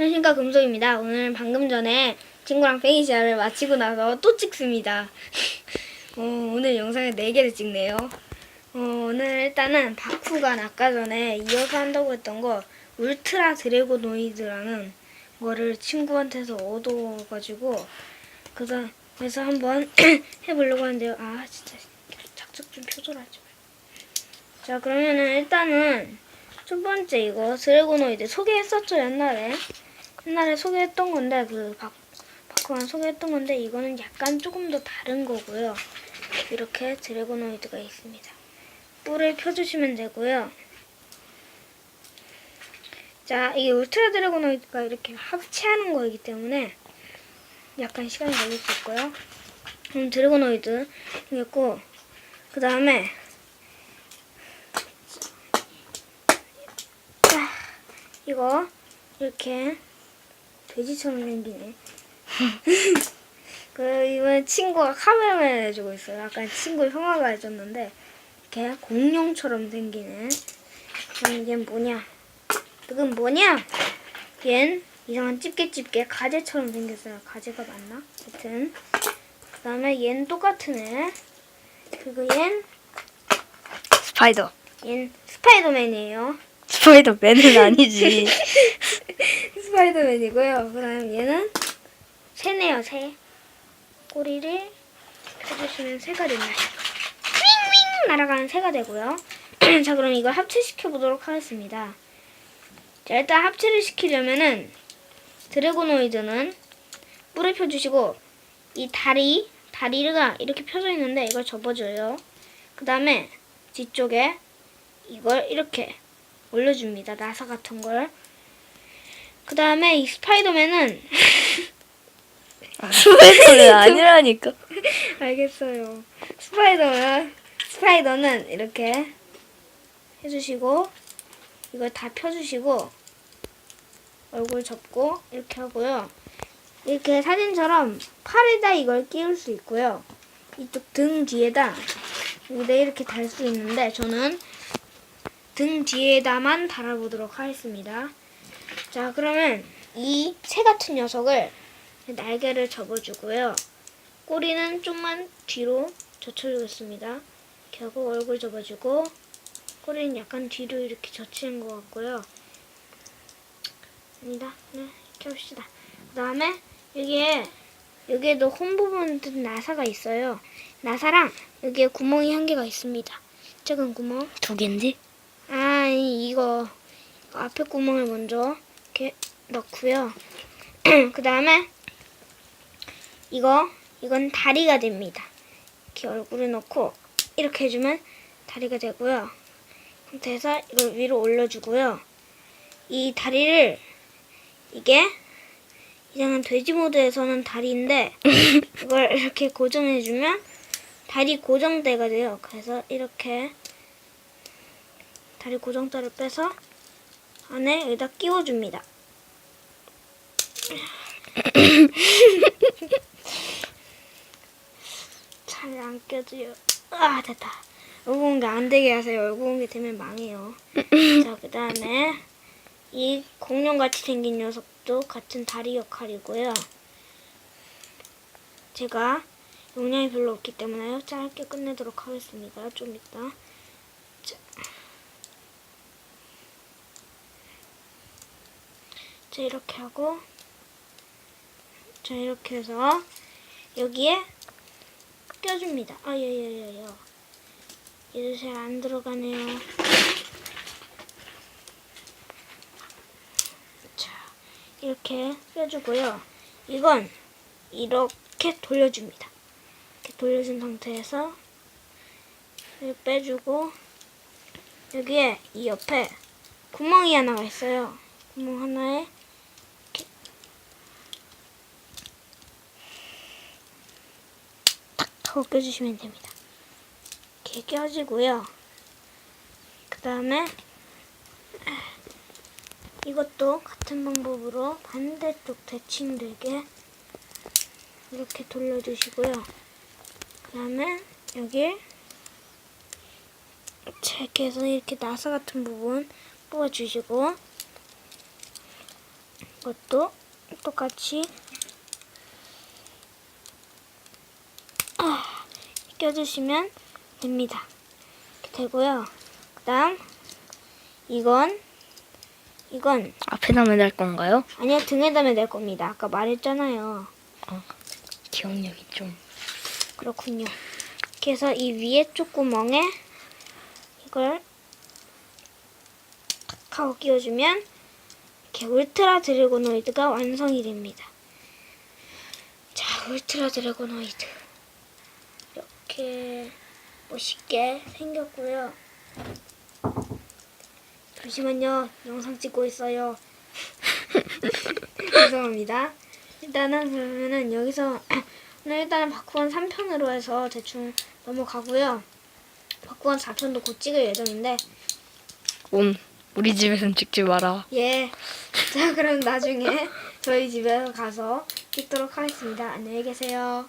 현신과 금속입니다. 오늘 방금 전에 친구랑 페이시아를 마치고 나서 또 찍습니다. 어, 오늘 영상을 4개를 찍네요. 어, 오늘 일단은 바쿠가 아까 전에 이어서 한다고 했던 거 울트라 드래고 노이드라는 거를 친구한테서 얻어가지고 그래서 그래서 한번 해보려고 하는데요. 아 진짜 작작 좀 표절하지 마. 자 그러면은 일단은 첫 번째 이거 드래고노이드 소개했었죠 옛날에 옛날에 소개했던 건데 그 박, 바쿠만 소개했던 건데 이거는 약간 조금 더 다른 거고요. 이렇게 드래고노이드가 있습니다. 뿔을 펴주시면 되고요. 자 이게 울트라 드래고노이드가 이렇게 합체하는 거이기 때문에 약간 시간이 걸릴 수 있고요. 그럼 드래고노이드 이겼고 그 다음에 이거 이렇게 돼지처럼 생기네. 그 이번 친구가 카메라맨 해주고 있어요. 아까 친구 형아가 해줬는데 이렇게 공룡처럼 생기네. 그럼 얘 뭐냐? 이건 뭐냐? 얜 이상한 집게집게 가재처럼 생겼어요. 가재가 맞나? 하여튼 그 다음에 얜 똑같은 애. 그리고 얜, 스파이더. 얜 스파이더맨이에요. 스파이더맨은 아니지. 스파이더맨이고요. 그다음 얘는 새네요, 새. 꼬리를 펴주시면 새가 됩니다. 윙윙 날아가는 새가 되고요. 자, 그럼 이걸 합체시켜 보도록 하겠습니다. 자, 일단 합체를 시키려면은 드래고노이드는 뿔을 펴주시고 이 다리, 다리가 이렇게 펴져 있는데 이걸 접어줘요. 그 다음에 뒤쪽에 이걸 이렇게 올려줍니다. 나사 같은 걸. 그 다음에 이 스파이더맨은 스파이더맨 아니라니까. 알겠어요. 스파이더는 스파이더는 이렇게 해주시고 이걸 다 펴주시고 얼굴 접고 이렇게 하고요. 이렇게 사진처럼 팔에다 이걸 끼울 수 있고요. 이쪽 등 뒤에다 여기다 이렇게 달 수 있는데 저는 등 뒤에다만 달아보도록 하겠습니다. 자 그러면 이 새 같은 녀석을 날개를 접어주고요. 꼬리는 좀만 뒤로 젖혀주겠습니다. 하고 얼굴 접어주고 꼬리는 약간 뒤로 이렇게 젖히는 것 같고요. 아니다. 네, 합시다. 그 다음에 여기에 여기에도 홈 부분 든 나사가 있어요. 나사랑 여기에 구멍이 한 개가 있습니다. 작은 구멍. 두 개인 이- 이거 앞에 구멍을 먼저 이렇게 넣고요. 그 다음에 이거 이건 다리가 됩니다. 이렇게 얼굴을 넣고 이렇게 해주면 다리가 되고요. 상태에서 이걸 위로 올려주고요. 이 다리를 이게 이상한 돼지 모드에서는 다리인데 이걸 이렇게 고정해주면 다리 고정대가 돼요. 그래서 이렇게 다리 고정대를 빼서 안에 여기다 끼워줍니다. 잘 안 껴져요. 아 됐다. 얼굴 공개 안 되게 하세요. 얼굴 공개 되면 망해요. 자 그 다음에 이 공룡 같이 생긴 녀석도 같은 다리 역할이고요. 제가 용량이 별로 없기 때문에 짧게 끝내도록 하겠습니다. 좀 이따. 자 이렇게 하고 자 이렇게 해서 여기에 껴줍니다. 아 예예예예. 얘도 잘 안 들어가네요. 자 이렇게 껴주고요. 이건 이렇게 돌려줍니다. 이렇게 돌려준 상태에서 빼주고 여기에 이 옆에 구멍이 하나가 있어요. 구멍 하나에 이렇게 탁 하고 껴주시면 됩니다. 이렇게 껴지고요. 그 다음에 이것도 같은 방법으로 반대쪽 대칭되게 이렇게 돌려주시고요. 그 다음에 여기 이렇게 해서 이렇게 나사 같은 부분 뽑아주시고 이것도 똑같이 아, 껴주시면 됩니다. 되고요. 그다음 이건 이건 앞에다 매달 건가요? 아니요 등에다 매달 겁니다. 아까 말했잖아요. 기억력이 좀. 그렇군요. 이렇게 해서 이 위에 쪽 구멍에 이걸 탁 하고 끼워주면 이렇게 울트라 드래고노이드가 완성이 됩니다. 자, 울트라 드래고노이드 이렇게 멋있게 생겼고요. 잠시만요, 영상 찍고 있어요. 죄송합니다. 일단은 그러면은 여기서 오늘 일단은 바쿠원 3편으로 해서 대충 넘어가고요. 바쿠원 4편도 곧 찍을 예정인데 온 우리 집에선 찍지 마라. 예. 자 그럼 나중에 저희 집에 가서 찍도록 하겠습니다. 안녕히 계세요.